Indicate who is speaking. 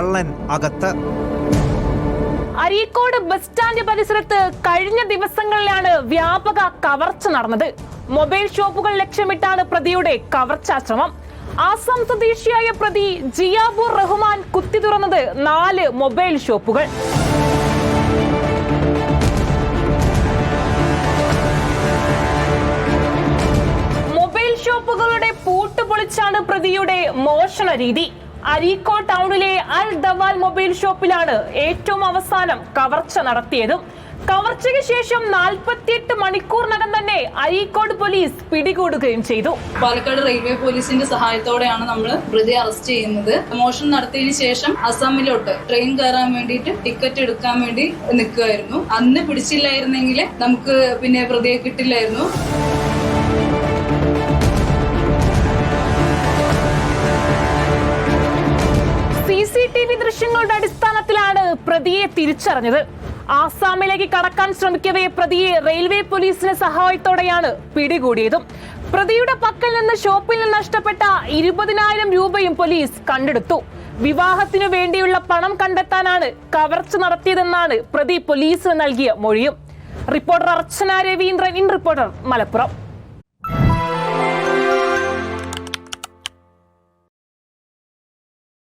Speaker 1: കള്ളൻ അകത്ത്.
Speaker 2: Areekode bus stand പരിസരത്ത് കഴിഞ്ഞ ദിവസങ്ങളിലാണ് വ്യാപക കവർച്ച നടന്നത്. മൊബൈൽ ഷോപ്പുകൾ ലക്ഷ്യമിട്ടാണ് പ്രതിയുടെ കവർച്ചാശ്രമം. ആസാം സ്വദേശിയായ പ്രതി ജിയാബുർ റഹ്മാൻ കുത്തി തുറന്നത് നാല് മൊബൈൽ ഷോപ്പുകൾ. മൊബൈൽ ഷോപ്പുകളുടെ പൂട്ട് പൊളിച്ചാണ് പ്രതിയുടെ മോഷണ രീതി. അരീക്കോ ടൗണിലെ അൽ ദവാൽ മൊബൈൽ ഷോപ്പിലാണ് ഏറ്റവും അവസാനം കവർച്ച നടത്തിയതും. കവർച്ചയ്ക്ക് ശേഷം നാൽപ്പത്തിയെട്ട് മണിക്കൂറിനകം തന്നെ അരീക്കോട് പോലീസ് പിടികൂടുകയും ചെയ്തു.
Speaker 3: പാലക്കാട് റെയിൽവേ പോലീസിന്റെ സഹായത്തോടെയാണ് നമ്മൾ പ്രതി അറസ്റ്റ് ചെയ്യുന്നത്. മോഷൻ നടത്തിയതിനു ശേഷം അസമിലോട്ട് ട്രെയിൻ കയറാൻ വേണ്ടിയിട്ട് ടിക്കറ്റ് എടുക്കാൻ വേണ്ടി നിൽക്കുമായിരുന്നു അന്ന് പിടിച്ചില്ലായിരുന്നെങ്കിൽ നമുക്ക് പിന്നെ പ്രതിയെ കിട്ടില്ലായിരുന്നു.
Speaker 2: ദൃശ്യങ്ങളുടെ അടിസ്ഥാനത്തിലാണ് പ്രതിയെ തിരിച്ചറിഞ്ഞത്. ആസാമിലേക്ക് കടക്കാൻ ശ്രമിക്കവേ പ്രതിയെ റെയിൽവേ പോലീസിന്റെ സഹായത്തോടെയാണ് പിടികൂടിയതും. പ്രതിയുടെ പക്കൽ നിന്ന് ഷോപ്പിൽ നിന്ന് നഷ്ടപ്പെട്ട ഇരുപതിനായിരം രൂപയും പോലീസ് കണ്ടെടുത്തു. വിവാഹത്തിനു വേണ്ടിയുള്ള പണം കണ്ടെത്താനാണ് കവർച്ച നടത്തിയതെന്നാണ് പ്രതി പോലീസിന് നൽകിയ മൊഴിയും. Reporter Archana Raveendran in reporter Malappuram.